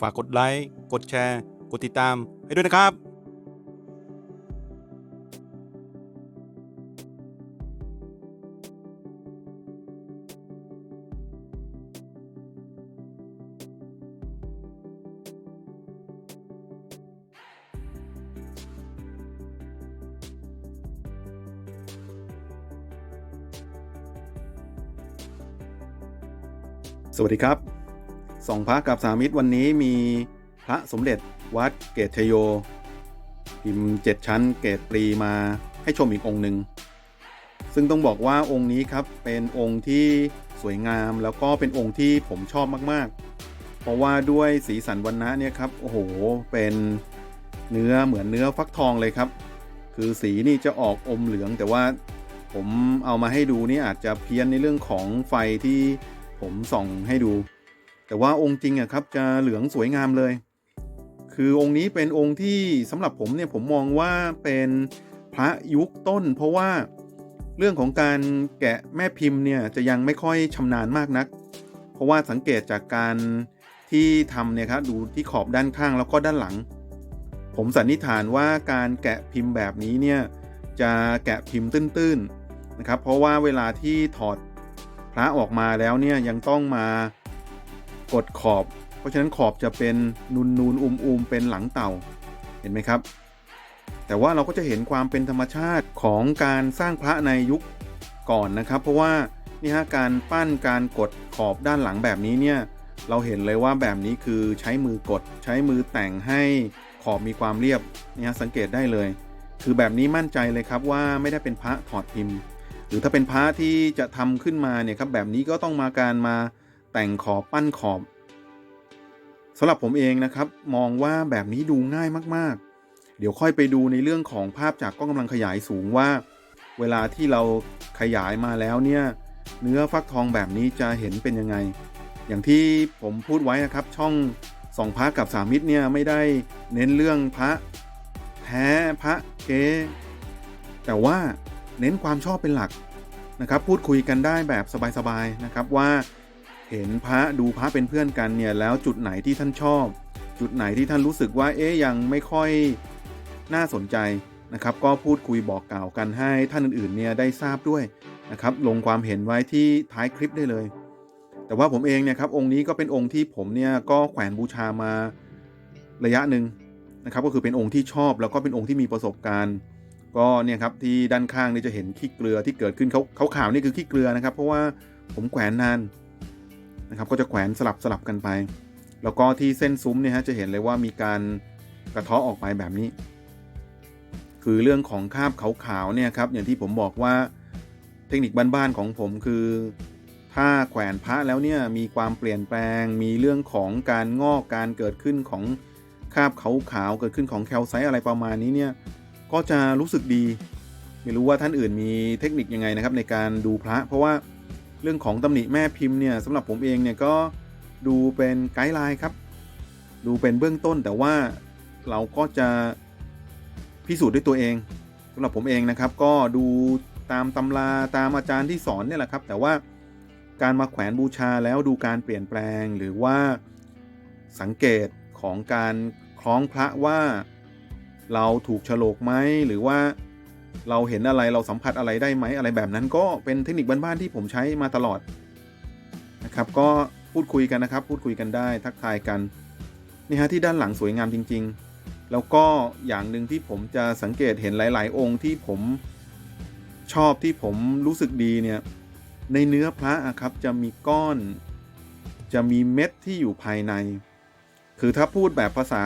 ฝากกดไลค์ กดแชร์ กดติดตามให้ด้วยนะครับสวัสดีครับ สองพระกับสามิตรวันนี้มีพระสมเด็จวัดเกตชโย พิมพ์เจ็ดชั้นเกตปรีมาให้ชมอีกองค์หนึ่งซึ่งต้องบอกว่าองค์นี้ครับเป็นองค์ที่สวยงามแล้วก็เป็นองค์ที่ผมชอบมากๆ เพราะว่าด้วยสีสันวันนะเนี่ยครับโอ้โหเป็นเนื้อเหมือนเนื้อฟักทองเลยครับ คือสีนี่จะออกอมเหลือง แต่ว่าผมเอามาให้ดูนี่อาจจะเพี้ยนในเรื่องของไฟที่ผมส่องให้ดู แต่ว่าองค์จริงอะครับจะเหลืองสวยงามเลย คือองค์นี้เป็นองค์ที่สำหรับผมเนี่ยผมมองว่าเป็นพระยุคต้น เพราะว่าเรื่องของการแกะแม่พิมพ์เนี่ยจะยังไม่ค่อยชำนาญมากนัก เพราะว่าสังเกตจากการที่ทำเนี่ยครับดูที่ขอบด้านข้างแล้วก็ด้านหลัง ผมสันนิษฐานว่าการแกะพิมพ์แบบนี้เนี่ยจะแกะพิมพ์ตื้นๆนะครับ เพราะว่าเวลาที่ถอดพระออกมาแล้วเนี่ยยังต้องมา กดขอบ เพราะฉะนั้นขอบจะเป็นนูนนูนอุมอุมเป็นหลังเต่า เห็นไหมครับ แต่ว่าเราก็จะเห็นความเป็นธรรมชาติของการสร้างพระในยุคก่อนนะครับ เพราะว่านี่ฮะการปั้นการกดขอบด้านหลังแบบนี้เนี่ยเราเห็นเลยว่าแบบนี้คือใช้มือกดใช้มือแต่งให้ขอบมีความเรียบนี่ฮะสังเกตได้เลย คือแบบนี้มั่นใจเลยครับว่าไม่ได้เป็นพระถอดพิมพ์ หรือถ้าเป็นพระที่จะทำขึ้นมาเนี่ยครับแบบนี้ก็ต้องมาการมา แต่งขอบปั้นขอบสำหรับผมเองนะครับ มองว่าแบบนี้ดูง่ายมากๆ เดี๋ยวค่อยไปดูในเรื่องของภาพจากกล้องกำลังขยายสูงว่า เวลาที่เราขยายมาแล้วเนี่ยเนื้อฟักทองแบบนี้จะเห็นเป็นยังไง อย่างที่ผมพูดไว้นะครับช่องสองพระกับสามมิตรเนี่ยไม่ได้เน้นเรื่องพระแท้พระเกแต่ว่าเน้นความชอบเป็นหลักนะครับ พูดคุยกันได้แบบสบายๆนะครับว่า เห็นพระดูพระเป็นเพื่อนกันเนี่ยแล้วจุดไหนที่ท่านชอบ จุดไหนที่ท่านรู้สึกว่าเอ๊ยยังไม่ค่อยน่าสนใจนะครับ ก็พูดคุยบอกกล่าวกันให้ท่านอื่นๆเนี่ยได้ทราบด้วยนะครับ ลงความเห็นไว้ที่ท้ายคลิปได้เลย แต่ว่าผมเองเนี่ยครับองค์นี้ก็เป็นองค์ที่ผมเนี่ยก็แขวนบูชามาระยะหนึ่งนะครับ ก็คือเป็นองค์ที่ชอบแล้วก็เป็นองค์ที่มีประสบการณ์ ก็เนี่ยครับที่ด้านข้างนี่จะเห็นขี้เกลือที่เกิดขึ้นเขาเขาขาวนี่คือขี้เกลือนะครับ เพราะว่าผมแขวนนาน นะครับก็จะแขวนสลับสลับกันไป แล้วก็ที่เส้นซุ้มเนี่ยฮะจะเห็นเลยว่ามีการกระเทาะออกไปแบบนี้ คือเรื่องของคาบขาวๆเนี่ยครับอย่างที่ผมบอกว่าเทคนิคบ้านๆของผมคือ ถ้าแขวนพระแล้วเนี่ยมีความเปลี่ยนแปลง มีเรื่องของการงอกการเกิดขึ้นของคาบขาวๆเกิดขึ้นของแคลไซต์อะไรประมาณนี้เนี่ยก็จะรู้สึกดี ไม่รู้ว่าท่านอื่นมีเทคนิคยังไงนะครับในการดูพระ เพราะว่า เรื่องของตำหนิแม่พิมพ์เนี่ยสำหรับผมเองเนี่ยก็ดูเป็นไกด์ไลน์ครับ ดูเป็นเบื้องต้นแต่ว่าเราก็จะพิสูจน์ด้วยตัวเองสำหรับผมเองนะครับ ก็ดูตามตำราตามอาจารย์ที่สอนเนี่ยแหละครับ แต่ว่าการมาแขวนบูชาแล้วดูการเปลี่ยนแปลงหรือว่าสังเกตของการคล้องพระว่า เราถูกฉลกไหมหรือว่า เราเห็นอะไรเราสัมผัสอะไรได้ไหมอะไรแบบนั้นก็เป็นเทคนิคบ้านๆที่ผมใช้มาตลอดนะครับก็พูดคุยกันนะครับ พูดคุยกันได้ทักทายกันนี่ฮะที่ด้านหลังสวยงามจริง ๆ แล้วก็อย่างหนึ่งที่ผมจะสังเกตเห็นหลาย ๆ องค์ที่ผมชอบที่ผมรู้สึกดีเนี่ยในเนื้อพระอะครับจะมีก้อน จะมีเม็ดที่อยู่ภายใน คือถ้าพูดแบบภาษา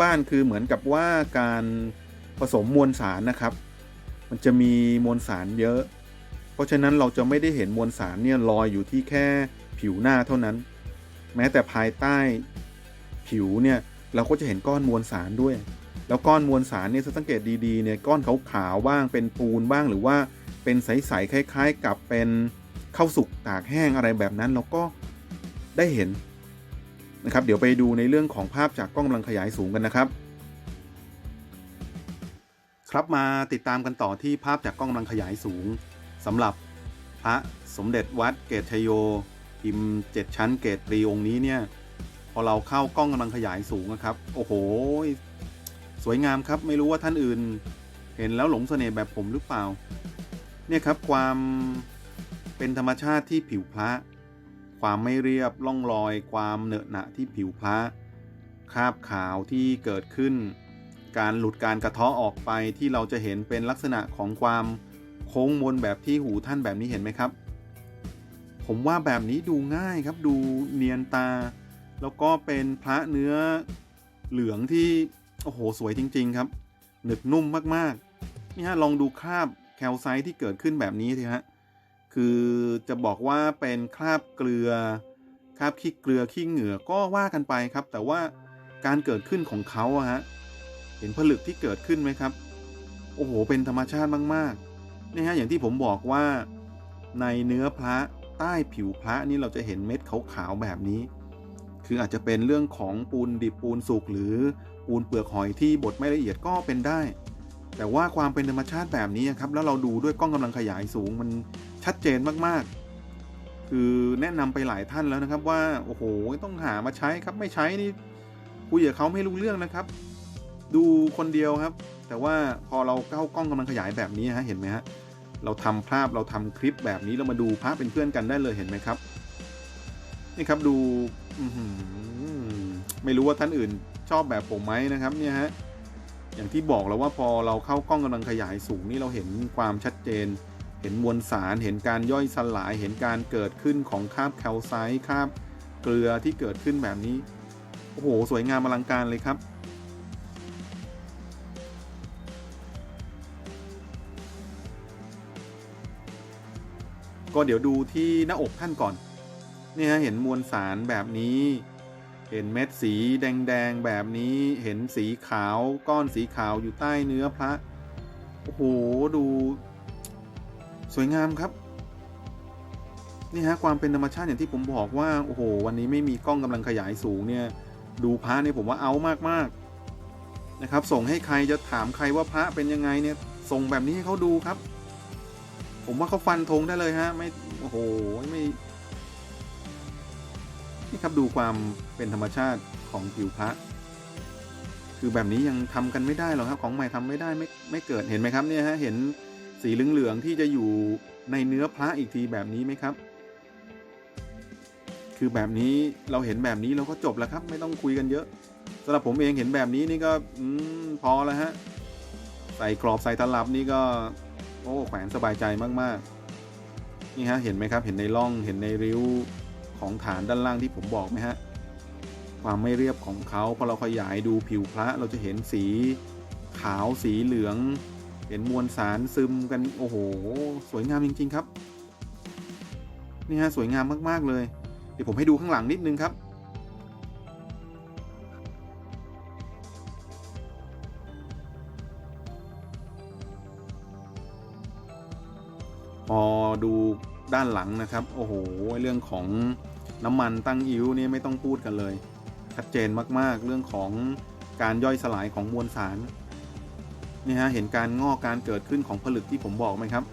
บ้านๆคือเหมือนกับว่าการผสมมวลสารนะครับ มันจะมีมวลสารเยอะ เพราะฉะนั้นเราจะไม่ได้เห็นมวลสารเนี่ยลอยอยู่ที่แค่ผิวหน้าเท่านั้น แม้แต่ภายใต้ผิวเนี่ยเราก็จะเห็นก้อนมวลสารด้วย แล้วก้อนมวลสารเนี่ยสังเกตดีๆเนี่ยก้อนขาวๆบ้างเป็นปูนบ้างหรือว่าเป็นใสๆคล้ายๆ กับเป็นข้าวสุกตากแห้งอะไรแบบนั้นเราก็ได้เห็นนะครับ เดี๋ยวไปดูในเรื่องของภาพจากกล้องกำลังขยายสูงกันนะครับ ครับมาติดตามกันต่อที่ภาพจากกล้องกำลังขยายสูงสำหรับพระสมเด็จวัดเกตชโย พิมพ์7ชั้นเกตปรีองค์นี้เนี่ยพอเราเข้ากล้องกำลังขยายสูงนะครับ โอ้โห สวยงามครับไม่รู้ว่าท่านอื่น เห็นแล้วหลงเสน่ห์แบบผมหรือเปล่า เนี่ยครับความเป็นธรรมชาติที่ผิวพระ ความไม่เรียบล่องรอย ความเหนอะหนะที่ผิวพระคราบขาวที่เกิดขึ้น การหลุดการกระเทาะออกไปที่เราจะเห็นเป็นลักษณะของความโค้งมนแบบที่หูท่านแบบนี้เห็นไหมครับ ผมว่าแบบนี้ดูง่ายครับดูเนียนตา แล้วก็เป็นพระเนื้อเหลืองที่โอ้โหสวยจริง ๆ ครับ หนึบนุ่มมากๆนี่ฮะลองดูคราบแคลไซต์ที่เกิดขึ้นแบบนี้สิฮะคือจะบอกว่าเป็นคราบเกลือคราบขี้เกลือขี้เหงื่อก็ว่ากันไปครับ แต่ว่าการเกิดขึ้นของเขาอะฮะ เห็นผลึกที่เกิดขึ้นไหมครับ โอ้โห เป็นธรรมชาติมากๆนี่ฮะอย่างที่ผมบอกว่าในเนื้อพระใต้ผิวพระนี่เราจะเห็นเม็ดขาวๆแบบนี้ คืออาจจะเป็นเรื่องของปูนดิบปูนสุกหรือปูนเปลือกหอยที่บดไม่ละเอียดก็เป็นได้ แต่ว่าความเป็นธรรมชาติแบบนี้ครับ แล้วเราดูด้วยกล้องกำลังขยายสูงมันชัดเจนมากๆ คือแนะนำไปหลายท่านแล้วนะครับว่า โอ้โห ต้องหามาใช้ครับไม่ใช้นี่คุยกับเขาไม่รู้เรื่องนะครับ ดูคนเดียวครับ แต่ว่าพอเราเข้ากล้องกำลังขยายแบบนี้ฮะเห็นไหมฮะเราทำภาพเราทำคลิปแบบนี้เรามาดูภาพเป็นเพื่อนกันได้เลยเห็นไหมครับ นี่ครับดูไม่รู้ว่าท่านอื่นชอบแบบผมไหมนะครับเนี่ยฮะอย่างที่บอกแล้วว่าพอเราเข้ากล้องกำลังขยายสูงนี่เราเห็นความชัดเจน เห็นมวลสารเห็นการย่อยสลาย เห็นการเกิดขึ้นของคาบแคลไซต์คาบเกลือที่เกิดขึ้นแบบนี้โอ้โหสวยงามอลังการเลยครับ ก็เดี๋ยวดูที่หน้าอกท่านก่อนนี่ฮะเห็นมวลสารแบบนี้ เห็นเม็ดสีแดงๆแบบนี้ เห็นสีขาวก้อนสีขาวอยู่ใต้เนื้อพระ โอ้โห ดู สวยงามครับ นี่ฮะความเป็นธรรมชาติอย่างที่ผมบอกว่า โอ้โห วันนี้ไม่มีกล้องกำลังขยายสูงเนี่ย ดูพระเนี่ยผมว่าเอามากๆนะครับ ส่งให้ใครจะถามใครว่าพระเป็นยังไงเนี่ย ส่งแบบนี้ให้เขาดูครับ ผมว่าเขาฟันธงได้เลยฮะ ไม่โอ้โหไม่นี่ครับดูความเป็นธรรมชาติของผิวพระคือแบบนี้ยังทำกันไม่ได้หรอกครับ ของใหม่ทำไม่ได้ไม่ไม่เกิดเห็นไหมครับเนี่ยฮะเห็นสีเหลืองๆที่จะอยู่ในเนื้อพระอีกทีแบบนี้ไหมครับ คือแบบนี้เราเห็นแบบนี้เราก็จบแล้วครับ ไม่ต้องคุยกันเยอะสำหรับผมเองเห็นแบบนี้นี่ก็อพอแล้วฮะใส่กรอบใส่ตลับนี่ก็ โอ้แขวนสบายใจมากๆ นี่ฮะเห็นไหมครับเห็นในร่องเห็นในริ้วของฐานด้านล่างที่ผมบอกไหมฮะความไม่เรียบของเขาพอเราขยายดูผิวพระเราจะเห็นสีขาวสีเหลือง เห็นมวลสารซึมกันโอ้โห สวยงามจริง ๆ ครับ นี่ฮะสวยงามมากๆเลย เดี๋ยวผมให้ดูข้างหลังนิดนึงครับ พอดูด้านหลังนะครับ โอ้โห เรื่องของน้ำมันตั้งอิ้วนี่ไม่ต้องพูดกันเลย ชัดเจนมากๆ เรื่องของการย่อยสลายของมวลสารนี่ฮะเห็นการงอกการเกิดขึ้นของผลึกที่ผมบอกไหมครับ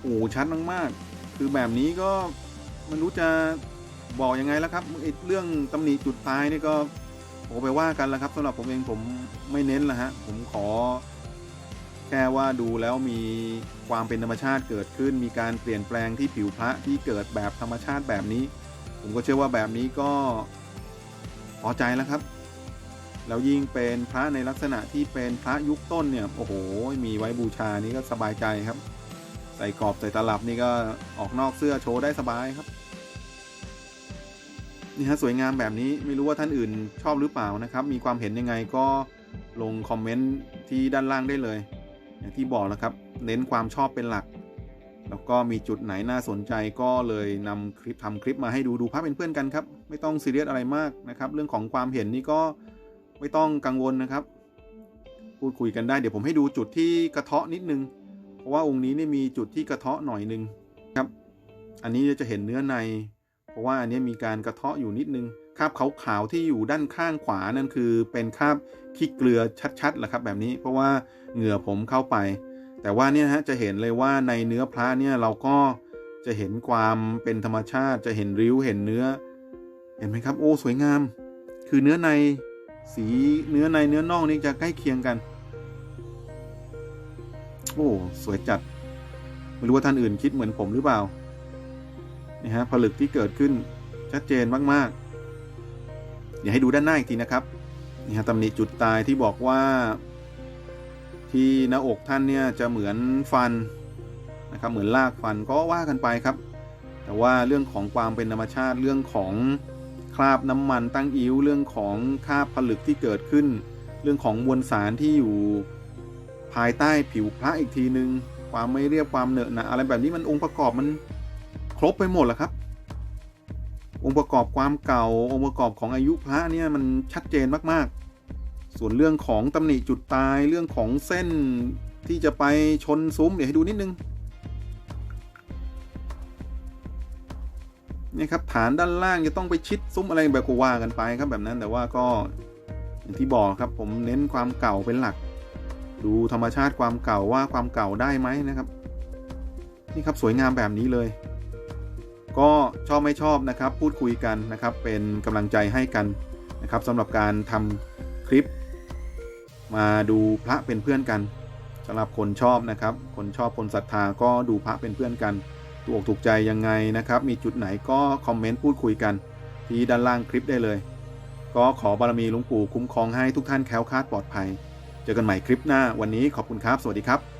โอ้ชัดมากๆ คือแบบนี้ก็ไม่รู้จะบอกยังไงแล้วครับเรื่องตำหนิจุดตายนี่ก็โอ้ไปว่ากันแล้วครับสำหรับผมเองผมไม่เน้นละฮะผมขอ แค่ว่าดูแล้วมีความเป็นธรรมชาติเกิดขึ้น มีการเปลี่ยนแปลงที่ผิวพระที่เกิดแบบธรรมชาติแบบนี้ ผมก็เชื่อว่าแบบนี้ก็พอใจแล้วครับ แล้วยิ่งเป็นพระในลักษณะที่เป็นพระยุคต้นเนี่ยโอ้โห มีไว้บูชานี้ก็สบายใจครับ ใส่กรอบใส่ตลับนี่ก็ออกนอกเสื้อโชว์ได้สบายครับนี่ฮะสวยงามแบบนี้ไม่รู้ว่าท่านอื่นชอบหรือเปล่านะครับ มีความเห็นยังไงก็ลงคอมเมนต์ที่ด้านล่างได้เลย อย่างที่บอกแล้วครับ เน้นความชอบเป็นหลัก แล้วก็มีจุดไหนน่าสนใจก็เลยนำคลิปทำคลิปมาให้ดูดูภาพเป็นเพื่อนกันครับ ไม่ต้องซีเรียสอะไรมากนะครับ เรื่องของความเห็นนี่ก็ไม่ต้องกังวลนะครับ พูดคุยกันได้เดี๋ยวผมให้ดูจุดที่กระเทาะนิดนึง เพราะว่าองค์นี้นี่มีจุดที่กระเทาะหน่อยนึงครับ อันนี้จะเห็นเนื้อใน เพราะว่าอันนี้มีการกระเทาะอยู่นิดนึง คราบขาวๆที่อยู่ด้านข้างขวานั่นคือเป็นคราบขี้เกลือชัดๆแหละครับแบบนี้เพราะว่าเหงื่อผมเข้าไป แต่ว่าเนี่ยฮะจะเห็นเลยว่าในเนื้อพระเนี่ยเราก็จะเห็นความเป็นธรรมชาติจะเห็นริ้วเห็นเนื้อ เห็นไหมครับ โอ้สวยงาม คือเนื้อในสีเนื้อในเนื้อนอกนี่จะใกล้เคียงกัน โอ้สวยจัด ไม่รู้ว่าท่านอื่นคิดเหมือนผมหรือเปล่านี่ฮะผลึกที่เกิดขึ้นชัดเจนมากๆ อย่าให้ดูด้านหน้าอีกทีนะครับนี่ฮะตำหนิจุดตายที่บอกว่า ที่หน้าอกท่านเนี่ยจะเหมือนฟันนะครับเหมือนลากฟันก็ว่ากันไปครับ แต่ว่าเรื่องของความเป็นธรรมชาติเรื่องของคราบน้ำมันตั้งอิ้วเรื่องของคราบผลึกที่เกิดขึ้น เรื่องของมวลสารที่อยู่ภายใต้ผิวพระอีกทีนึง ความไม่เรียบความเหนอะหนะอะไรแบบนี้มันองค์ประกอบมันครบไปหมดแหละครับ องค์ประกอบความเก่า องค์ประกอบของอายุพระเนี่ยมันชัดเจนมากๆ ส่วนเรื่องของตำหนิจุดตายเรื่องของเส้นที่จะไปชนซุ้มเดี๋ยวให้ดูนิดนึงนี่ครับฐานด้านล่างจะต้องไปชิดซุ้มอะไรแบบกว่ากันไปครับแบบนั้นแต่ว่าก็อย่างที่บอกครับผมเน้นความเก่าเป็นหลัก ดูธรรมชาติความเก่าว่าความเก่าได้ไหมนะครับ นี่ครับสวยงามแบบนี้เลย ก็ชอบไม่ชอบนะครับ พูดคุยกันนะครับ เป็นกำลังใจให้กันนะครับสำหรับการทำคลิป มาดูพระเป็นเพื่อนกันสำหรับคนชอบนะครับ คนชอบคนศรัทธาก็ดูพระเป็นเพื่อนกันถูกอกถูกใจยังไงนะครับ มีจุดไหนก็คอมเมนต์พูดคุยกัน ที่ด้านล่างคลิปได้เลย ก็ขอบารมีหลวงปู่คุ้มครองให้ทุกท่านแคล้วคลาดปลอดภัย เจอกันใหม่คลิปหน้าวันนี้ขอบคุณครับ สวัสดีครับ